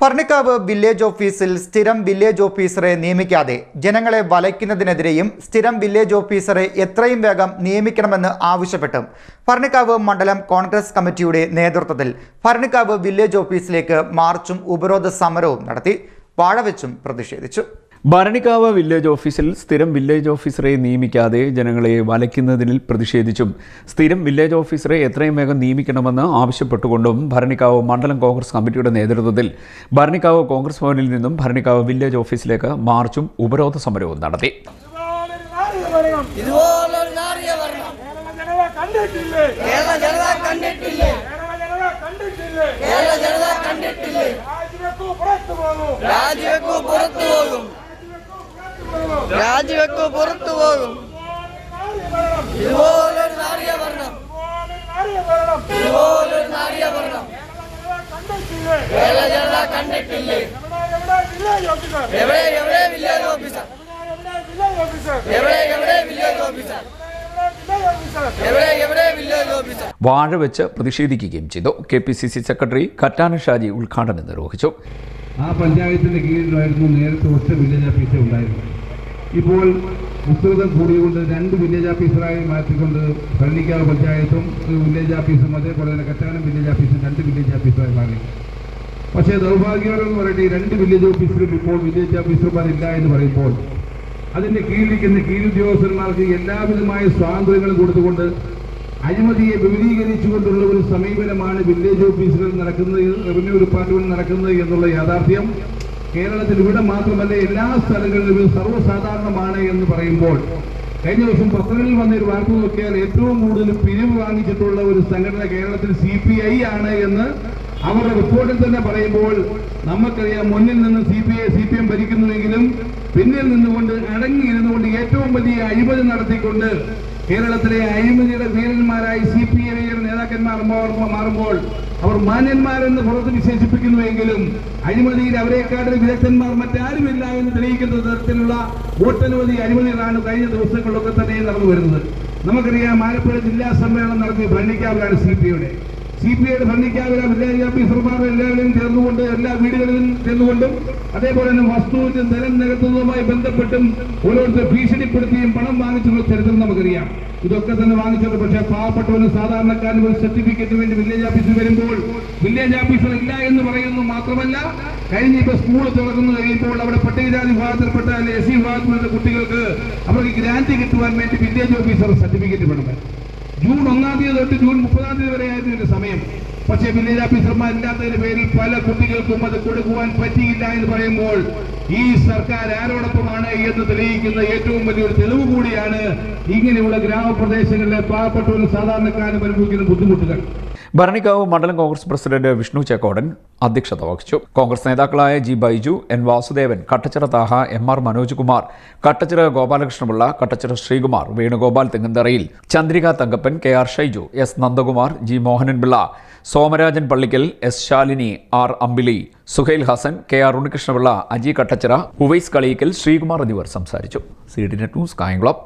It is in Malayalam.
ഭരണിക്കാവ് വില്ലേജ് ഓഫീസിൽ സ്ഥിരം വില്ലേജ് ഓഫീസറെ നിയമിക്കാതെ ജനങ്ങളെ വലയ്ക്കുന്നതിനെതിരെയും സ്ഥിരം വില്ലേജ് ഓഫീസറെ എത്രയും വേഗം നിയമിക്കണമെന്ന് ആവശ്യപ്പെട്ടു ഭരണിക്കാവ് മണ്ഡലം കോൺഗ്രസ് കമ്മിറ്റിയുടെ നേതൃത്വത്തിൽ ഭരണിക്കാവ് വില്ലേജ് ഓഫീസിലേക്ക് മാർച്ചും ഉപരോധ സമരവും നടത്തി വാഴവെച്ചും പ്രതിഷേധിച്ചു. ഭരണിക്കാവ് വില്ലേജ് ഓഫീസിൽ സ്ഥിരം വില്ലേജ് ഓഫീസറെ നിയമിക്കാതെ ജനങ്ങളെ വലയ്ക്കുന്നതിൽ പ്രതിഷേധിച്ചും സ്ഥിരം വില്ലേജ് ഓഫീസറെ എത്രയും വേഗം നിയമിക്കണമെന്ന് ആവശ്യപ്പെട്ടുകൊണ്ടും ഭരണിക്കാവ് മണ്ഡലം കോൺഗ്രസ് കമ്മിറ്റിയുടെ നേതൃത്വത്തിൽ ഭരണിക്കാവ് കോൺഗ്രസ് ഭവനിൽ നിന്നും ഭരണിക്കാവ് വില്ലേജ് ഓഫീസിലേക്ക് മാർച്ചും ഉപരോധ സമരവും നടത്തി. കേരള ജനത കണ്ടിട്ടില്ലേ കേരള ജനത കണ്ടിട്ടില്ലേ കേരള ജനത കണ്ടിട്ടില്ലേ രാജിവെക്കൂ പുറത്തു പോകും രാജിവെക്കൂ പുറത്തു പോകും. കണ്ടിട്ടില്ലേ? എവിടെ എവിടെ വില്ലേജ് ഓഫീസർ? എവിടെ എവിടെ വില്ലേജ് ഓഫീസർ? വാഴ വെച്ച് പ്രതിഷേധിക്കുകയും ചെയ്തു. K P C C secretary Kattana Shaji ഉദ്ഘാടനം നിർവഹിച്ചു. ആ പഞ്ചായത്തിന്റെ കീഴിലായിരുന്നു നേരത്തെ ഒറ്റ വില്ലേജ് ഓഫീസർ ഉണ്ടായിരുന്നത്. ഇപ്പോൾ വിസ്തൃതം കൂടിയുകൊണ്ട് രണ്ട് വില്ലേജ് ഓഫീസറായി മാറ്റിക്കൊണ്ട് ഭരണിക്കാവ് പഞ്ചായത്തും വില്ലേജ് ഓഫീസും അതേപോലെ തന്നെ കറ്റാനം വില്ലേജ് ഓഫീസും രണ്ട് വില്ലേജ് ഓഫീസറായി മാറി. പക്ഷേ ദൗർഭാഗ്യകരം എന്ന് പറയട്ടെ രണ്ട് വില്ലേജ് ഓഫീസറും ഇപ്പോൾ വില്ലേജ് ഓഫീസർമാരില്ല എന്ന് പറയുമ്പോൾ അതിന്റെ കീഴിലിരിക്കുന്ന കീഴുദ്യോഗസ്ഥന്മാർക്ക് എല്ലാവിധമായ സ്വാതന്ത്ര്യങ്ങളും കൊടുത്തുകൊണ്ട് അഴിമതിയെ വിപുലീകരിച്ചുകൊണ്ടുള്ള ഒരു സമീപനമാണ് വില്ലേജ് ഓഫീസുകൾ നടക്കുന്നത് റവന്യൂ ഡിപ്പാർട്ട്മെന്റ് നടക്കുന്നത് എന്നുള്ള യാഥാർത്ഥ്യം കേരളത്തിൽ ഇവിടെ മാത്രമല്ല എല്ലാ സ്ഥലങ്ങളിലും ഇത് സർവസാധാരണമാണ് എന്ന് പറയുമ്പോൾ കഴിഞ്ഞ ദിവസം പത്രങ്ങളിൽ വന്ന ഒരു വാർത്ത നോക്കിയാൽ ഏറ്റവും കൂടുതൽ പിരിവ് വാങ്ങിച്ചിട്ടുള്ള ഒരു സംഘടന കേരളത്തിൽ സി പി ഐ ആണ് എന്ന് അവരുടെ റിപ്പോർട്ടിൽ തന്നെ പറയുമ്പോൾ നമുക്കറിയാം മുന്നിൽ നിന്ന് C P I C P M ഭരിക്കുന്നുവെങ്കിലും പിന്നിൽ നിന്നുകൊണ്ട് അടങ്ങിയിരുന്നുകൊണ്ട് ഏറ്റവും വലിയ അഴിമതി നടത്തിക്കൊണ്ട് കേരളത്തിലെ അഴിമതിയുടെ വീരന്മാരായി സി പി ഐയുടെ നേതാക്കന്മാർ മാറുമ്പോൾ- അവർ മാന്യന്മാരെന്ന് പുറത്ത് വിശേഷിപ്പിക്കുന്നുവെങ്കിലും അഴിമതിയിൽ അവരെക്കാട്ടിൽ വിദഗ്ധന്മാർ മറ്റാരുമില്ല എന്ന് തെളിയിക്കുന്ന തരത്തിലുള്ള വോട്ടനവധി അഴിമതികളാണ് കഴിഞ്ഞ ദിവസങ്ങളിലൊക്കെ തന്നെ നടന്നു വരുന്നത് നമുക്കറിയാം ആലപ്പുഴ ജില്ലാ സമ്മേളനം നടത്തിയ ഭരണിക്കാവിലാണ് സി പി ഐയുടെ. സി പി ഐയുടെ ഭരണിക്കാവില വില്ലേജ് ഓഫീസർമാർ എല്ലാവരും ചേർന്നുകൊണ്ട് എല്ലാ വീടുകളിലും ചെന്നുകൊണ്ടും അതേപോലെ തന്നെ വസ്തുവിന്റെ നിലം നികത്തുന്നതുമായി ബന്ധപ്പെട്ടും ഓരോരുത്തർ ഭീഷണിപ്പെടുത്തിയും പണം വാങ്ങിച്ചുള്ള ചരിത്രം നമുക്കറിയാം. ഇതൊക്കെ തന്നെ വാങ്ങിച്ചത് പക്ഷേ പാവപ്പെട്ടവനും സാധാരണക്കാരനും ഒരു സർട്ടിഫിക്കറ്റ് വേണ്ടി വില്ലേജ് ഓഫീസിൽ വരുമ്പോൾ വില്ലേജ് ഓഫീസർ ഇല്ല എന്ന് പറയുന്നു മാത്രമല്ല കഴിഞ്ഞ ഇപ്പൊ സ്കൂൾ തുറക്കുന്നു കഴിയുമ്പോൾ അവിടെ പട്ടികജാതി വിഭാഗത്തിൽപ്പെട്ട അല്ലെങ്കിൽ എസ് സി വിഭാഗത്തിൽപ്പെട്ട കുട്ടികൾക്ക് അവർക്ക് ഗ്രാന്റ് കിട്ടുവാൻ വേണ്ടി വില്ലേജ് ഓഫീസർ സർട്ടിഫിക്കറ്റ് വേണം. ജൂൺ ഒന്നാം തീയതി തൊട്ട് ജൂൺ മുപ്പതാം തീയതി വരെ ആയിരുന്നു എന്റെ സമയം. പക്ഷേ വില്ലേജ് ഓഫീസർമാരില്ലാത്തതിന്റെ പേരിൽ പല കുട്ടികൾക്കും അത് കൊടുക്കുവാൻ പറ്റിയില്ല എന്ന് പറയുമ്പോൾ ഈ സർക്കാർ ആരോടൊപ്പമാണ് എന്ന് തെളിയിക്കുന്ന ഏറ്റവും വലിയൊരു തെളിവ് കൂടിയാണ് ഇങ്ങനെയുള്ള ഗ്രാമപ്രദേശങ്ങളിലെ പാവപ്പെട്ടവരും സാധാരണക്കാരും അനുഭവിക്കുന്ന ബുദ്ധിമുട്ടുകൾ. ഭരണിക്കാവ് മണ്ഡലം കോൺഗ്രസ് പ്രസിഡന്റ് വിഷ്ണു ചെക്കോടൻ അധ്യക്ഷത വഹിച്ചു. കോൺഗ്രസ് നേതാക്കളായ G Baiju N Vasudevan Kattachira Thaha M R Manoj Kumar Kattachira Gopalakrishnapillai Kattachira Sreekumar Venugopal Thengantharayil Chandrika Thankappan K R Shaiju S Nandakumar G Mohananpillai Somarajan Pallikkal S Shalini R Ambili Suhail Hasan K R Unnikrishnapillai Aji Kattachira Uvais Kaliyikkal Sreekumar എന്നിവർ സംസാരിച്ചു. C D net news Kayamkulam.